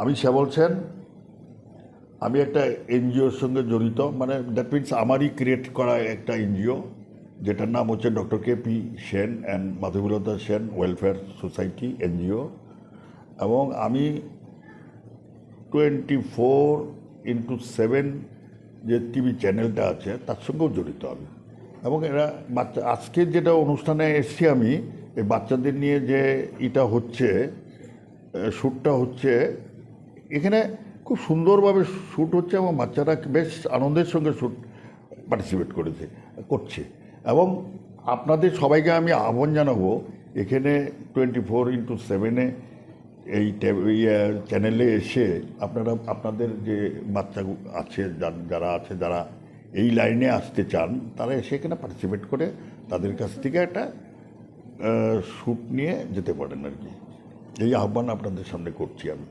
আমি শ্যামল সেন আমি একটা এনজিওর সঙ্গে জড়িত মানে দ্যাট মিনস আমারই ক্রিয়েট করা একটা এনজিও, যেটার নাম হচ্ছে doctor K P Sen and Madhabilata Sen welfare society NGO, এবং আমি টোয়েন্টি ফোর ইন্টু সেভেন যে টিভি চ্যানেলটা আছে, তার সঙ্গেও জড়িত আমি। এবং এরা বাচ্চা, আজকে যেটা অনুষ্ঠানে এসছি আমি, এই বাচ্চাদের নিয়ে যে এটা হচ্ছে শ্যুটটা হচ্ছে এখানে খুব সুন্দরভাবে শ্যুট হচ্ছে এবং বাচ্চারা বেশ আনন্দের সঙ্গে শ্যুট পার্টিসিপেট করেছে, করছে। এবং আপনাদের সবাইকে আমি আহ্বান জানাব, এখানে টোয়েন্টি ফোর ইন্টু সেভেনে এই চ্যানেলে এসে আপনারা, আপনাদের যে বাচ্চা আছে, যারা আছে, যারা এই লাইনে আসতে চান, তারা এসে এখানে পার্টিসিপেট করে তাদের কাছ থেকে একটা শ্যুট নিয়ে যেতে পারেন আর কি। এই আহ্বান আপনাদের সামনে করছি আমি।